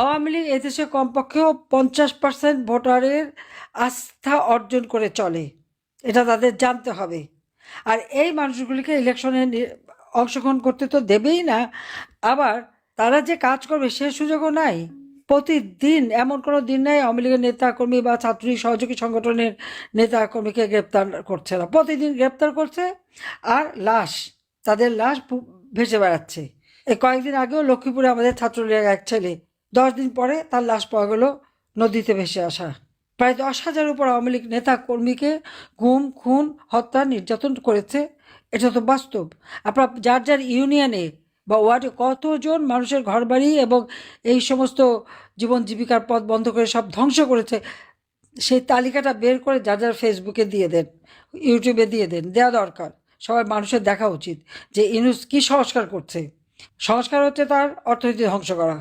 আওয়ামী লীগ এদেশে কমপক্ষেও পঞ্চাশ পার্সেন্ট ভোটারের আস্থা অর্জন করে চলে। এটা তাদের জানতে হবে। আর এই মানুষগুলিকে ইলেকশনে অংশগ্রহণ করতে তো দেবেই না। আবার তারা যে কাজ করবে সে সুযোগও নাই। প্রতিদিন এমন কোনো দিন নেই আওয়ামী লীগের নেতা কর্মী বা ছাত্রী সহযোগী সংগঠনের নেতা কর্মীকে গ্রেপ্তার করছে না। প্রতিদিন গ্রেপ্তার করছে আর লাশ, তাদের লাশ ভেসে বেড়াচ্ছে। এই কয়েকদিন আগেও লক্ষ্মীপুরে আমাদের ছাত্রলীগের এক ছেলে দশ দিন পরে তার লাশ পাওয়া গেল নদীতে ভেসে আসা। প্রায় দশ হাজারের উপর আওয়ামী লীগ নেতা কর্মীকে গুম, খুন, হত্যা, নির্যাতন করেছে। এটা তো বাস্তব। আপনার যার যার ইউনিয়নে বা ওয়ার্ডে কতজন মানুষের ঘরবাড়ি এবং এই সমস্ত জীবন জীবিকার পথ বন্ধ করে সব ধ্বংস করেছে, সেই তালিকাটা বের করে যার যার ফেসবুকে দিয়ে দেন ইউটিউবে দিয়ে দেন, দেওয়া দরকার। সবার মানুষের দেখা উচিত যে ইনুস কি সংস্কার করছে। সংস্কার হচ্ছে তার অর্থনীতি ধ্বংস করা।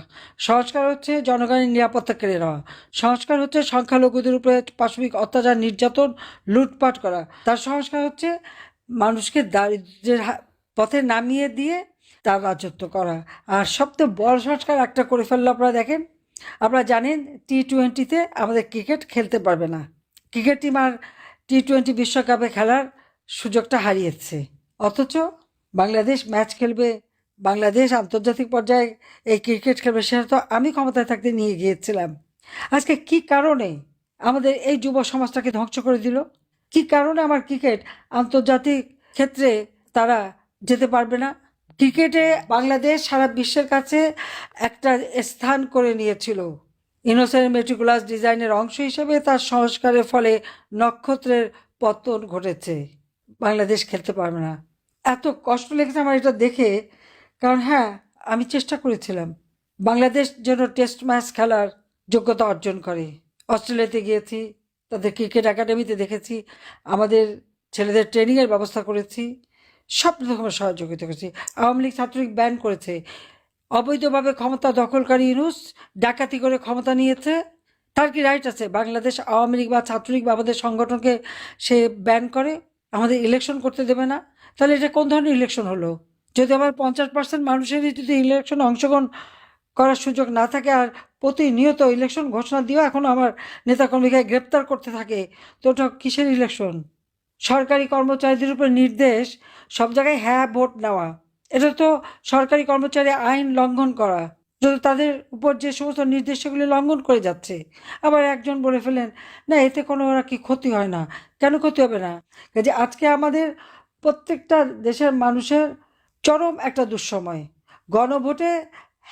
সংস্কার হচ্ছে জনগণের নিরাপত্তা কেড়ে নেওয়া। সংস্কার হচ্ছে সংখ্যালঘুদের উপরে পাশবিক অত্যাচার, নির্যাতন, লুটপাট করা। তার সংস্কার হচ্ছে মানুষকে দারিদ্রের পথে নামিয়ে দিয়ে তার রাজত্ব করা। আর সবচেয়ে বড় সংস্কার একটা করে ফেলল আপনারা দেখেন। আপনারা জানেন টি টোয়েন্টিতে আমাদের ক্রিকেট খেলতে পারবে না। ক্রিকেট টিম আর টি টোয়েন্টি বিশ্বকাপে খেলার সুযোগটা হারিয়েছে। অথচ বাংলাদেশ ম্যাচ খেলবে বাংলাদেশ আন্তর্জাতিক পর্যায়ে এই ক্রিকেট খেলবে, সেটা তো আমি ক্ষমতায় থাকতে নিয়ে গিয়েছিলাম। আজকে কি কারণে আমাদের এই যুব সমাজটাকে ধ্বংস করে দিল? কি কারণে আমার ক্রিকেট আন্তর্জাতিক ক্ষেত্রে তারা যেতে পারবে না? ক্রিকেটে বাংলাদেশ সারা বিশ্বের কাছে একটা স্থান করে নিয়েছিল। ইনোসেন্ট মেট্রিকুলাস ডিজাইনের অংশ হিসেবে তার সংস্কারের ফলে নক্ষত্রের পতন ঘটেছে। বাংলাদেশ খেলতে পারবে না। এত কষ্ট লেগেছে আমার এটা দেখে। কারণ হ্যাঁ আমি চেষ্টা করেছিলাম। বাংলাদেশ যেন টেস্ট ম্যাচ খেলার যোগ্যতা অর্জন করে। অস্ট্রেলিয়াতে গিয়েছি, তাদের ক্রিকেট একাডেমিতে দেখেছি, আমাদের ছেলেদের ট্রেনিংয়ের ব্যবস্থা করেছি, সব রকমের সহযোগিতা করেছি। আওয়ামী লীগ ছাত্রলীগ ব্যান করেছে। অবৈধভাবে ক্ষমতা দখলকারী ইউনুস ডাকাতি করে ক্ষমতা নিয়েছে। তার কি রাইট আছে? বাংলাদেশ আওয়ামী লীগ বা ছাত্রলীগ বা আমাদের সংগঠনকে সে ব্যান করে, আমাদের ইলেকশন করতে দেবে না? তাহলে এটা কোন ধরনের ইলেকশন হলো? যদি আমার পঞ্চাশ পার্সেন্ট মানুষেরই যদি ইলেকশনে অংশগ্রহণ করার সুযোগ না থাকে আর প্রতিনিয়ত ইলেকশন ঘোষণা দিয়েও এখন আমার নেতাকর্মীকে গ্রেপ্তার করতে থাকে, তো ওটা কিসের ইলেকশন সরকারি কর্মচারীদের উপর নির্দেশ, সব জায়গায় হ্যাঁ ভোট নেওয়া। এটা তো সরকারি কর্মচারী আইন লঙ্ঘন করা। যদি তাদের উপর যে সমস্ত নির্দেশ সেগুলি লঙ্ঘন করে যাচ্ছে, আবার একজন বলে ফেলেন, না, এতে কোনো ওরা কি ক্ষতি হয় না। কেন ক্ষতি হবে না? কাজে আজকে আমাদের প্রত্যেকটা দেশের মানুষের চরম একটা দুঃসময়। গণভোটে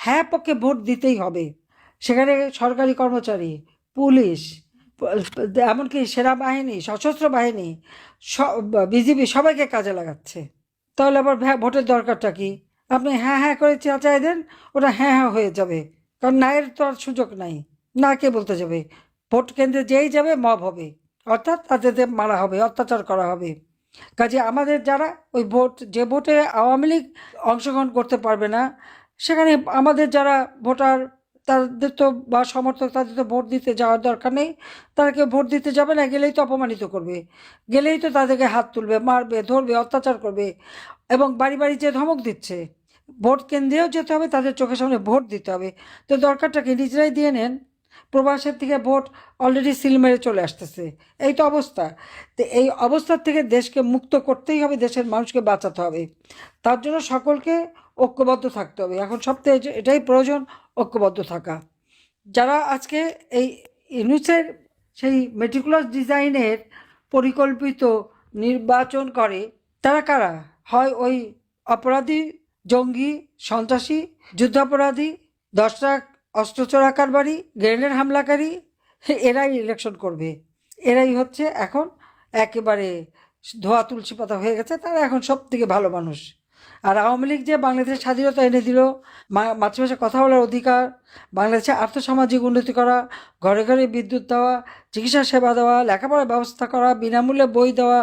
হ্যাঁ পক্ষে ভোট দিতেই হবে। সেখানে সরকারি কর্মচারী, পুলিশ, এমনকি সেনাবাহিনী সশস্ত্র বাহিনী বিজিবি সবাইকে কাজে লাগাচ্ছে। তাহলে আবার ভোটের দরকারটা কি? আপনি হ্যাঁ হ্যাঁ করে চাচাই দেন, ওটা হ্যাঁ হ্যাঁ হয়ে যাবে। কারণ নায়ের তো আর সুযোগ নাই। না কে বলতে যাবে? ভোট কেন্দ্রে যেই যাবে, মব হবে। অর্থাৎ তাদের মারা হবে, অত্যাচার করা হবে। কাজে আমাদের যারা ওই ভোট, যে ভোটে আওয়ামী লীগ অংশগ্রহণ করতে পারবে না, সেখানে আমাদের যারা ভোটার, তাদের তো বা সমর্থক, তাদের তো ভোট দিতে যাওয়ার দরকার নেই। তারা কেউ ভোট দিতে যাবে না, গেলেই তো অপমানিত করবে। গেলেই তো তাদেরকে হাত তুলবে, মারবে, ধরবে, অত্যাচার করবে এবং বাড়ি বাড়ি যে ধমক দিচ্ছে। ভোট কেন্দ্রেও যেতে হবে, তাদের চোখের সামনে ভোট দিতে হবে। তো দরকারটাকে নিজেরাই দিয়ে নেন। প্রবাসের থেকে ভোট অলরেডি সিল মেরে চলে আসতেছে। এই তো অবস্থা। তো এই অবস্থার থেকে দেশকে মুক্ত করতেই হবে, দেশের মানুষকে বাঁচাতে হবে। তার জন্য সকলকে ঐক্যবদ্ধ থাকতে হবে। এখন সবথেকে এটাই প্রয়োজন, ঐক্যবদ্ধ থাকা। যারা আজকে এই ইউনুসের সেই মেটিকুলাস ডিজাইনের পরিকল্পিত নির্বাচন করে, তারা কারা? হয় ওই অপরাধী, জঙ্গি, সন্ত্রাসী, যুদ্ধাপরাধী দশটা অস্ত্র চোরা কারবারি গ্রেনেড হামলাকারী, এরাই ইলেকশন করবে। এরাই হচ্ছে এখন একেবারে ধোয়া তুলসী পাতা হয়ে গেছে, তারা এখন সব থেকে ভালো মানুষ। আর আওয়ামী লীগ যে বাংলাদেশের স্বাধীনতা এনে দিল মাতৃভাষায় কথা বলার অধিকার, বাংলাদেশে আর্থসামাজিক উন্নতি করা, ঘরে ঘরে বিদ্যুৎ দেওয়া, চিকিৎসা সেবা দেওয়া, লেখাপড়ার ব্যবস্থা করা, বিনামূল্যে বই দেওয়া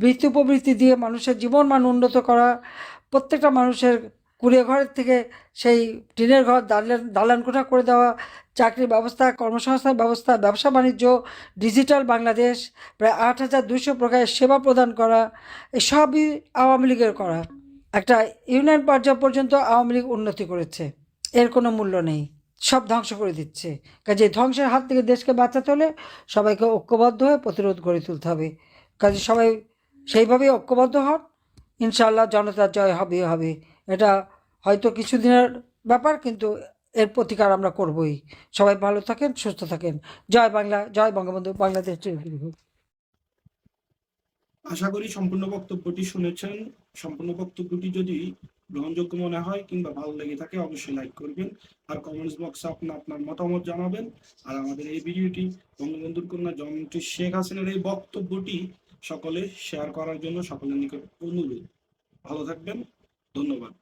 বৃত্তি উপবৃত্তি দিয়ে মানুষের জীবন মান উন্নত করা, প্রত্যেকটা মানুষের কুড়িয়ে ঘরের থেকে সেই টিনের ঘর দালান দালান কোঠা করে দেওয়া, চাকরির ব্যবস্থা কর্মসংস্থান ব্যবস্থা, ব্যবসা বাণিজ্য, ডিজিটাল বাংলাদেশ, প্রায় আট হাজার দুশো প্রকারের সেবা প্রদান করা এসবই আওয়ামী লীগের করা। একটা ইউনিয়ন পর্যায় পর্যন্ত আওয়ামী লীগ উন্নতি করেছে। এর কোনো মূল্য নেই। সব ধ্বংস করে দিচ্ছে। কাজে ধ্বংসের হাত থেকে দেশকে বাঁচাতে হলে সবাইকে ঐক্যবদ্ধ হয়ে প্রতিরোধ গড়ে তুলতে হবে। কাজে সবাই সেইভাবেই ঐক্যবদ্ধ হন। ইনশাআল্লাহ জনতার জয় হবে হবে। এটা হয়তো কিছুদিনের ব্যাপার, কিন্তু এর প্রতিকার আমরা করবই। সবাই ভালো থাকেন, সুস্থ থাকেন। জয় বাংলা, জয় বঙ্গবন্ধু, বাংলাদেশ আশা করি সম্পূর্ণ বক্তব্যটি শুনেছেন। সম্পূর্ণ বক্তব্যটি যদি গ্রহণযোগ্য মনে হয় কিংবা ভালো লেগে থাকে, অবশ্যই লাইক করবেন। আর কমেন্টস বক্সে আপনার আপনার মতামত জানাবেন। আর আমাদের এই ভিডিওটি বঙ্গবন্ধুর কন্যা জননেত্রী শেখ হাসিনার এই বক্তব্যটি সকলে শেয়ার করার জন্য সকলের নিকট অনুরোধ। ভালো থাকবেন। ধন্যবাদ।